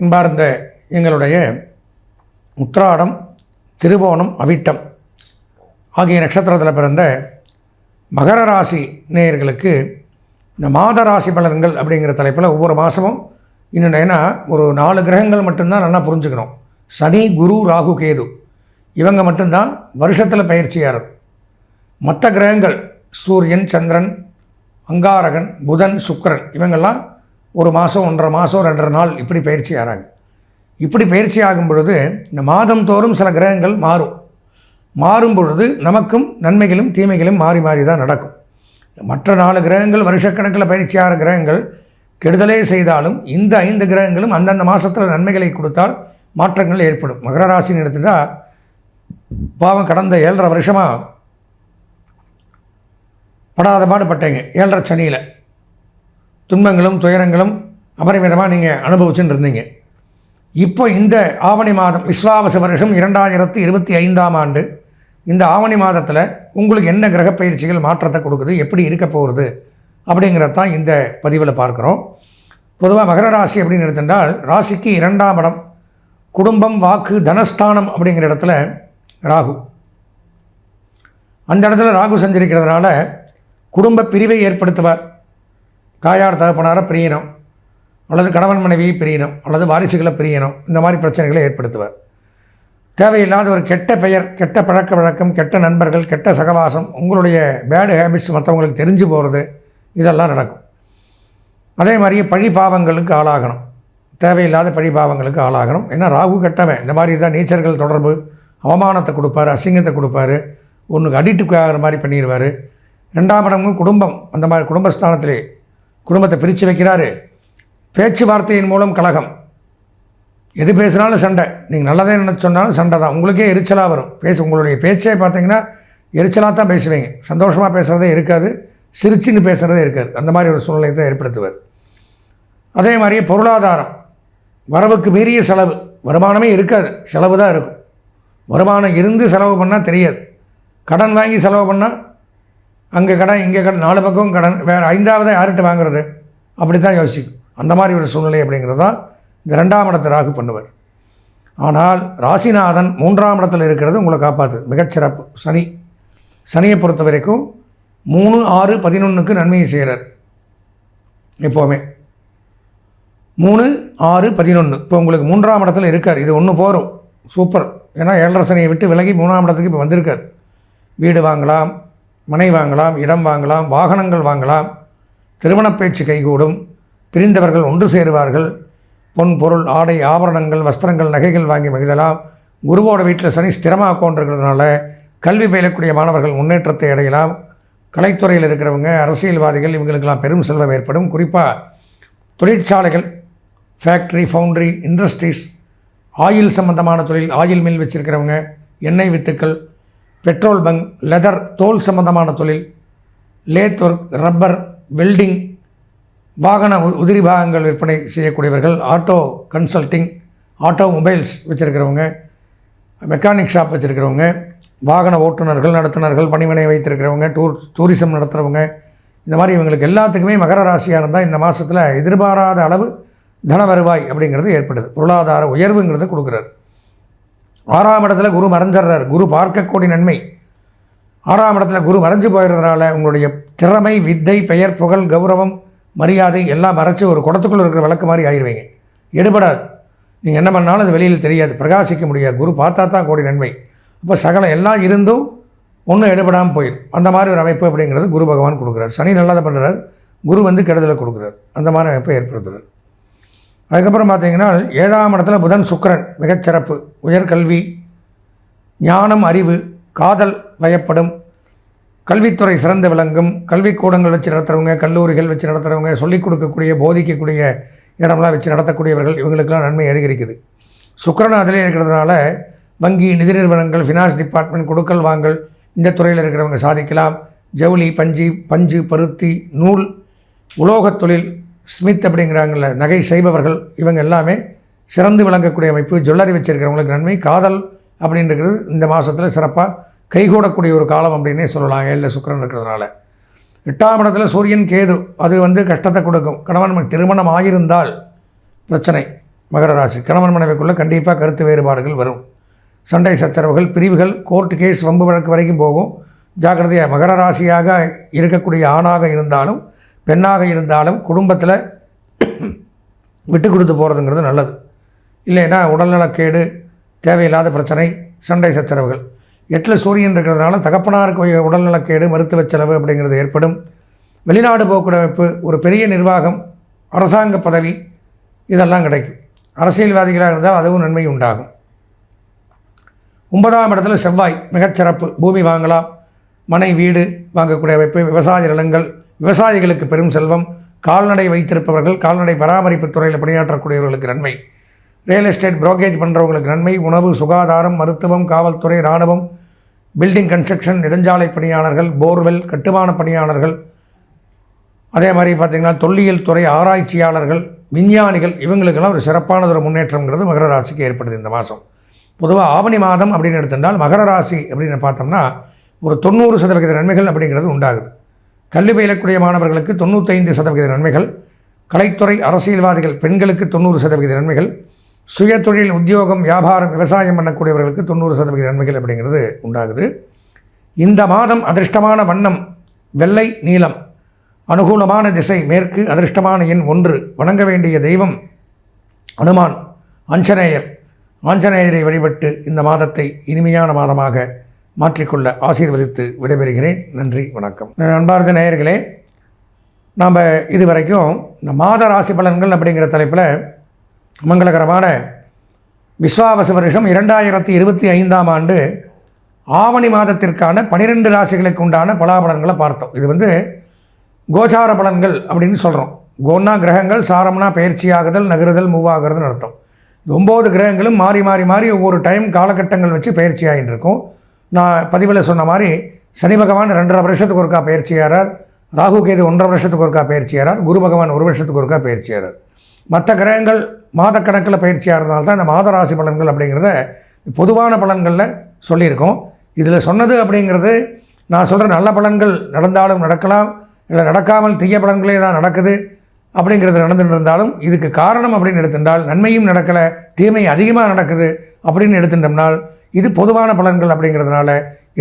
அன்பார்ந்த எங்களுடைய உத்திராடம் திருவோணம் அவிட்டம் ஆகிய நட்சத்திரத்தில் பிறந்த மகர ராசி நேயர்களுக்கு இந்த மாத ராசி பலன்கள் அப்படிங்கிற தலைப்பில் ஒவ்வொரு மாதமும் இன்னும் ஏன்னா ஒரு நாலு கிரகங்கள் மட்டும்தான் நல்லா புரிஞ்சுக்கணும். சனி குரு ராகு கேது. இவங்க மட்டும்தான் வருஷத்தில் பயிற்சியாகிறது மற்ற கிரகங்கள் சூரியன் சந்திரன் அங்காரகன் புதன் சுக்கரன் இவங்கெல்லாம் ஒரு மாதம் ஒன்றரை மாதம் ரெண்டரை நாள் இப்படி பயிற்சி ஆகிறாங்க இப்படி பயிற்சி ஆகும் பொழுது இந்த மாதம் தோறும் சில கிரகங்கள் மாறும். மாறும் பொழுது நமக்கும் நன்மைகளும் தீமைகளும் மாறி மாறி தான் நடக்கும். மற்ற நாலு கிரகங்கள் வருஷக்கணக்கில் பயிற்சி ஆகிற கிரகங்கள் கெடுதலே செய்தாலும் இந்த ஐந்து கிரகங்களும் அந்தந்த மாதத்தில் நன்மைகளை கொடுத்தால் மாற்றங்கள் ஏற்படும். மகர ராசின்னு எடுத்துட்டால் பாவம் கடந்த ஏழரை வருஷமாக படாத பாடுபட்டேங்க. ஏழரை சனியில். துன்பங்களும் துயரங்களும் அபரிமிதமாக நீங்கள் அனுபவிச்சுட்டு இருந்தீங்க இப்போ இந்த ஆவணி மாதம் விஸ்வாவச வருஷம் இரண்டாயிரத்து இருபத்தி ஐந்தாம் ஆண்டு இந்த ஆவணி மாதத்தில் உங்களுக்கு என்ன கிரக பயிற்சிகள் மாற்றத்தை கொடுக்குது எப்படி இருக்க போகிறது அப்படிங்கிறத தான் இந்த பதிவில் பார்க்குறோம். பொதுவாக மகர ராசி அப்படின்னு எடுத்துட்டால் ராசிக்கு இரண்டாம் இடம் குடும்பம் வாக்கு தனஸ்தானம் அப்படிங்கிற இடத்துல ராகு. அந்த இடத்துல ராகு சஞ்சரிக்கிறதுனால குடும்ப பிரிவை ஏற்படுத்துவார். தாயார் தகப்பனாரை பிரியணும். அல்லது கணவன் மனைவியை பிரியணும். அல்லது வாரிசுகளை பிரியணும். இந்த மாதிரி பிரச்சனைகளை ஏற்படுத்துவார். தேவையில்லாத ஒரு கெட்ட பெயர் கெட்ட பழக்க வழக்கம் கெட்ட நண்பர்கள் கெட்ட சகவாசம் உங்களுடைய பேடு ஹேபிட்ஸ் மற்றவங்களுக்கு தெரிஞ்சு போகிறது இதெல்லாம் நடக்கும். அதே மாதிரியே பழி பாவங்களுக்கு ஆளாகணும். தேவையில்லாத பழி பாவங்களுக்கு ஆளாகணும். ஏன்னா ராகு கெட்டவன் இந்த மாதிரி தான் நீச்சர்கள் தொடர்பு அவமானத்தை கொடுப்பாரு அசிங்கத்தை கொடுப்பாரு ஒன்றுக்கு அடிக்ட் ஆகிற மாதிரி பண்ணிடுவார். ரெண்டாம் இடமும் குடும்பம் அந்த மாதிரி குடும்பஸ்தானத்திலே குடும்பத்தை பிரித்து வைக்கிறாரு. பேச்சுவார்த்தையின் மூலம் கழகம். எது பேசுனாலும் சண்டை. நீங்கள் நல்லதே நினச்சி சொன்னாலும் சண்டை தான். உங்களுக்கே எரிச்சலாக வரும். பேச உங்களுடைய பேச்சே பார்த்தீங்கன்னா எரிச்சலாக தான் பேசுவீங்க. சந்தோஷமாக பேசுகிறதே இருக்காது. சிரிச்சின்னு பேசுகிறதே இருக்காது. அந்த மாதிரி ஒரு சூழ்நிலையை தான் ஏற்படுத்துவார். அதே மாதிரியே பொருளாதாரம். வரவுக்கு மீறிய செலவு. வருமானமே இருக்காது. செலவு தான் இருக்கும். வருமானம் இருந்து செலவு பண்ணால் தெரியாது. கடன் வாங்கி செலவு பண்ணால் அங்கே கடன் இங்கே கடன் நாலு பக்கம் கடன் வேறு ஐந்தாவது யார்கிட்ட வாங்குறது? அப்படி தான் யோசிக்கும். அந்த மாதிரி ஒரு சூழ்நிலை அப்படிங்கிறது தான் இந்த ரெண்டாம் இடத்தை ராகு பண்ணுவார். ஆனால் ராசிநாதன் மூன்றாம் இடத்தில் இருக்கிறது உங்களை காப்பாற்று மிகச்சிறப்பு. சனி. சனியை பொறுத்த வரைக்கும் மூணு ஆறு பதினொன்றுக்கு நன்மையை செய்கிறார். எப்போவுமே. மூணு ஆறு பதினொன்று இப்போ உங்களுக்கு மூன்றாம் இடத்துல இருக்கார். இது ஒன்று போகிறோம் சூப்பர். ஏன்னா ஏழரை சனியை விட்டு விலகி மூணாம் இடத்துக்கு இப்போ வந்திருக்கார். வீடு வாங்கலாம். மனை வாங்கலாம் இடம் வாங்கலாம் வாகனங்கள் வாங்கலாம் திருமணப் பேச்சு கைகூடும் பிரிந்தவர்கள் ஒன்று சேருவார்கள் பொன் பொருள் ஆடை ஆபரணங்கள் வஸ்திரங்கள் நகைகள் வாங்கி மகிழலாம். குருவோட வீட்டில் சனி ஸ்திரமாக கொண்டிருக்கிறதுனால கல்வி பயிலக்கூடிய மாணவர்கள் முன்னேற்றத்தை அடையலாம். கலைத்துறையில் இருக்கிறவங்க அரசியல்வாதிகள் இவங்களுக்கெல்லாம் பெரும் செல்வம் ஏற்படும். குறிப்பாக தொழிற்சாலைகள் ஃபேக்ட்ரி ஃபவுண்ட்ரி இண்டஸ்ட்ரீஸ் ஆயில் சம்பந்தமான தொழில் ஆயில் மில் வச்சுருக்கிறவங்க எண்ணெய் வித்துக்கள் பெட்ரோல் பங்க் லெதர் தோல் சம்பந்தமான தொழில் லேத் ஒர்க் ரப்பர் வெல்டிங் வாகன உ- உதிரி பாகங்கள் விற்பனை செய்யக்கூடியவர்கள் ஆட்டோ கன்சல்டிங் ஆட்டோ மொபைல்ஸ் வச்சுருக்கிறவங்க மெக்கானிக் ஷாப் வச்சுருக்கிறவங்க வாகன ஓட்டுநர்கள் நடத்துனர்கள் பணிமனை வைத்திருக்கிறவங்க டூர் டூரிசம் நடத்துகிறவங்க இந்த மாதிரி இவங்களுக்கு எல்லாத்துக்குமே மகர ராசியாக இருந்தால் இந்த மாதத்தில் எதிர்பாராத அளவு தன வருவாய் அப்படிங்கிறது ஏற்படுது. பொருளாதார உயர்வுங்கிறது கொடுக்குறாரு. ஆறாம் இடத்துல குரு மறைஞ்சிடுறார். குரு பார்க்கக்கூடிய நன்மை. ஆறாம் இடத்துல குரு மறைஞ்சு போயிடுறதுனால உங்களுடைய திறமை வித்தை பெயர் புகழ் கௌரவம் மரியாதை எல்லாம் மறைச்சு ஒரு குடத்துக்குள்ளே இருக்கிற விளக்கு மாதிரி ஆயிடுவீங்க எடுபடாது. நீங்கள் என்ன பண்ணாலும் அது வெளியில் தெரியாது. பிரகாசிக்க முடியாது. குரு பார்த்தா தான் கோடி நன்மை. அப்போ சகலம் எல்லாம் இருந்தும் ஒன்றும் எடுபடாமல் போயிடும் அந்த மாதிரி ஒரு அமைப்பு அப்படிங்கிறது குரு பகவான் கொடுக்குறார். சனி நல்லதை பண்ணுறார் குரு வந்து கெடுதலை கொடுக்குறார். அந்த மாதிரி அமைப்பை ஏற்படுத்துகிறார் அதுக்கப்புறம் பார்த்தீங்கன்னா ஏழாம் இடத்துல புதன் சுக்கிரன் மிகச்சிறப்பு உயர்கல்வி ஞானம் அறிவு காதல் வயப்படும். கல்வித்துறை சிறந்து விளங்கும். கல்விக்கூடங்கள் வச்சு நடத்துகிறவங்க கல்லூரிகள் வச்சு நடத்துகிறவங்க சொல்லிக் கொடுக்கக்கூடிய போதிக்கக்கூடிய இடம்லாம் வச்சு நடத்தக்கூடியவர்கள் இவங்களுக்கெல்லாம் நன்மை அதிகரிக்குது. சுக்கரன் அதிலே இருக்கிறதுனால வங்கி நிதி நிறுவனங்கள் ஃபினான்ஸ் டிபார்ட்மெண்ட் கொடுக்கல் வாங்கல் இந்த துறையில் இருக்கிறவங்க சாதிக்கலாம். ஜவுளி பஞ்சு பஞ்சு பருத்தி நூல் உலோகத் தொழில் ஸ்மித் அப்படிங்கிறாங்கல்ல நகை செய்பவர்கள் இவங்க எல்லாமே சிறந்து விளங்கக்கூடிய அமைப்பு ஜுவல்லரி வச்சுருக்கிறவங்களுக்கு நன்மை. காதல் அப்படின்றது இந்த மாதத்தில் சிறப்பாக கைகூடக்கூடிய ஒரு காலம் அப்படின்னே சொல்லலாம் ஏழில் சுக்கிரன் இருக்கிறதுனால. எட்டாம் இடத்துல சூரியன் கேது அது வந்து கஷ்டத்தை கொடுக்கும். கணவன் திருமணம் ஆகியிருந்தால் பிரச்சனை. மகர ராசி. கணவன் மனைவிக்குள்ளே கண்டிப்பாக கருத்து வேறுபாடுகள் வரும். சண்டை சச்சரவுகள் பிரிவுகள் கோர்ட்டு கேஸ் வம்பு வழக்கு வரைக்கும் போகும். ஜாக்கிரதையாக மகர ராசியாக இருக்கக்கூடிய ஆணாக இருந்தாலும் பெண்ணாக இருந்தாலும் குடும்பத்தில் விட்டு கொடுத்து போகிறதுங்கிறது நல்லது. இல்லைன்னா உடல்நலக்கேடு தேவையில்லாத பிரச்சனை சண்டை சச்சரவுகள். எட்டில் சூரியன் இருக்கிறதுனால தகப்பனாருக்கு உடல்நலக்கேடு மருத்துவ செலவு அப்படிங்கிறது ஏற்படும். வெளிநாடு போக்குவரத்து ஒரு பெரிய நிர்வாகம் அரசாங்க பதவி இதெல்லாம் கிடைக்கும். அரசியல்வாதிகளாக இருந்தால் அதுவும் நன்மை உண்டாகும். ஒன்பதாம் இடத்துல செவ்வாய் மிகச்சிறப்பு. பூமி வாங்கலாம் மனை வீடு வாங்கக்கூடிய அமைப்பு விவசாய நிலங்கள் விவசாயிகளுக்கு பெரும் செல்வம். கால்நடை வைத்திருப்பவர்கள் கால்நடை பராமரிப்பு துறையில் பணியாற்றக்கூடியவர்களுக்கு நன்மை. ரியல் எஸ்டேட் புரோக்கேஜ் பண்ணுறவங்களுக்கு நன்மை. உணவு சுகாதாரம் மருத்துவம் காவல்துறை இராணுவம் பில்டிங் கன்ஸ்ட்ரக்ஷன் நெடுஞ்சாலை பணியாளர்கள் போர்வெல் கட்டுமான பணியாளர்கள். அதே மாதிரி பார்த்திங்கன்னா தொல்லியல் துறை ஆராய்ச்சியாளர்கள் விஞ்ஞானிகள் இவங்களுக்கெல்லாம் ஒரு சிறப்பானதொரு முன்னேற்றம்ங்கிறது முன்னேற்றங்கிறது மகர ராசிக்கு ஏற்படுது இந்த மாதம் பொதுவாக ஆவணி மாதம் அப்படின்னு எடுத்துட்டால் மகர ராசி அப்படின்னு பார்த்தோம்னா ஒரு தொண்ணூறு சதவிகித நன்மைகள் அப்படிங்கிறது உண்டாகுது. கல்வி பயிலக்கூடிய மாணவர்களுக்கு தொண்ணூத்தைந்து சதவிகித நன்மைகள் கலைத்துறை அரசியல்வாதிகள் பெண்களுக்கு தொண்ணூறு சதவிகித நன்மைகள் சுய தொழில் உத்தியோகம் வியாபாரம் விவசாயம் பண்ணக்கூடியவர்களுக்கு தொண்ணூறு சதவிகித நன்மைகள் அப்படிங்கிறது உண்டாகுது. இந்த மாதம் அதிர்ஷ்டமான வண்ணம் வெள்ளை நீலம் அனுகூலமான திசை மேற்கு அதிர்ஷ்டமான எண் ஒன்று வணங்க வேண்டிய தெய்வம் அனுமான் ஆஞ்சநேயர். ஆஞ்சநேயரை வழிபட்டு இந்த மாதத்தை இனிமையான மாதமாக மாற்றிக்கொள்ள ஆசீர்வதித்து விடைபெறுகிறேன். நன்றி வணக்கம். அன்பார்ந்த நேயர்களே நாம் இதுவரைக்கும் இந்த மாத ராசி பலன்கள் அப்படிங்கிற தலைப்பில் மங்களகரமான விஸ்வாவச வருஷம் இரண்டாயிரத்தி இருபத்தி ஐந்தாம் ஆண்டு ஆவணி மாதத்திற்கான பனிரெண்டு ராசிகளுக்கு உண்டான பலாபலன்களை பார்த்தோம். இது வந்து கோச்சார பலன்கள் அப்படின்னு சொல்கிறோம் கோன்னா கிரகங்கள் சாரம்னா பயிற்சியாகுதல் நகருதல் மூவாகிறதுன்னு அர்த்தம். இந்த ஒம்பது கிரகங்களும் மாறி மாறி மாறி ஒவ்வொரு டைம் காலகட்டங்கள் வச்சு பயிற்சி ஆகிட்டு இருக்கும் நான் பதிவில் சொன்ன மாதிரி சனி பகவான் ரெண்டரை வருஷத்துக்கு ஒருக்கா பயிற்சியாரார் ராகு கேது ஒன்றரை வருஷத்துக்கு ஒருக்கா பயிற்சியாரார் குரு பகவான் ஒரு வருஷத்துக்கு ஒருக்கா பயிற்சியாரார் மற்ற கிரகங்கள் மாதக்கணக்கில் பயிற்சியாக தான் இந்த மாத ராசி பலன்கள் அப்படிங்கிறத பொதுவான பலன்களில் சொல்லியிருக்கோம். இதில் சொன்னது அப்படிங்கிறது நான் சொல்கிற நல்ல பலன்கள் நடந்தாலும் நடக்கலாம் இல்லை நடக்காமல் தீய பலன்களே தான் நடக்குது அப்படிங்கிறது நடந்துட்டு இருந்தாலும் இதுக்கு காரணம் அப்படின்னு எடுத்துட்டால் நன்மையும் நடக்கலை தீமை அதிகமாக நடக்குது அப்படின்னு எடுத்துட்டோம்னால் இது பொதுவான பலன்கள் அப்படிங்கிறதுனால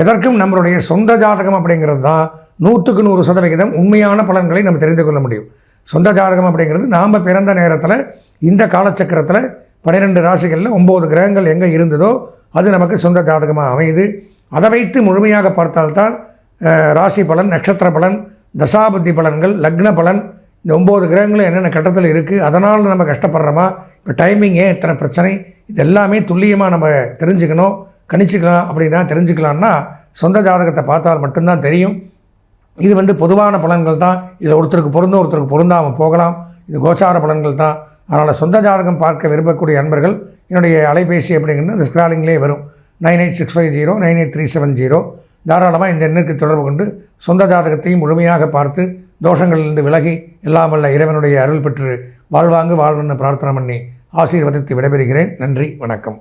எதற்கும் நம்மளுடைய சொந்த ஜாதகம் அப்படிங்கிறது தான் நூற்றுக்கு நூறு சதவிகிதம் உண்மையான பலன்களை நம்ம தெரிந்து கொள்ள முடியும். சொந்த ஜாதகம் அப்படிங்கிறது நாம் பிறந்த நேரத்தில் இந்த காலச்சக்கரத்தில் பன்னிரெண்டு ராசிகளில் ஒம்பது கிரகங்கள் எங்கே இருந்ததோ அது நமக்கு சொந்த ஜாதகமாக அமையுது. அதை வைத்து முழுமையாக பார்த்தால்தான் ராசி பலன் நட்சத்திர பலன் தசாபுத்தி பலன்கள் லக்ன பலன் இந்த ஒம்பது கிரகங்களும் என்னென்ன கட்டத்தில் இருக்குது அதனால் நம்ம கஷ்டப்படுறோமா இப்போ டைமிங் ஏன் இத்தனை பிரச்சனை? இது எல்லாமே துல்லியமாக நம்ம தெரிஞ்சுக்கணும். கணிச்சிக்கலாம் அப்படின்னா தெரிஞ்சுக்கலான்னா சொந்த ஜாதகத்தை பார்த்தால் மட்டும்தான் தெரியும். இது வந்து பொதுவான பலன்கள் தான். இதில் ஒருத்தருக்கு பொருந்தும் ஒருத்தருக்கு பொருந்தாமல் போகலாம். இது கோச்சார பலன்கள் தான். அதனால் சொந்த ஜாதகம் பார்க்க விரும்பக்கூடிய அன்பர்கள் என்னுடைய அலைபேசி அப்படிங்கிறது இந்த ஸ்க்ராலிங்லேயே வரும். Nine eight six five zero nine eight three seven zero. தாராளமாக இந்த எண்ணுக்கு தொடர்பு கொண்டு சொந்த ஜாதகத்தையும் முழுமையாக பார்த்து தோஷங்களிலிருந்து விலகி இல்லாமல்ல இறைவனுடைய அருள் பெற்று வாழ்வாங்கு வாழ்வுன்னு பிரார்த்தனை பண்ணி ஆசீர்வதித்து விடைபெறுகிறேன். நன்றி வணக்கம்.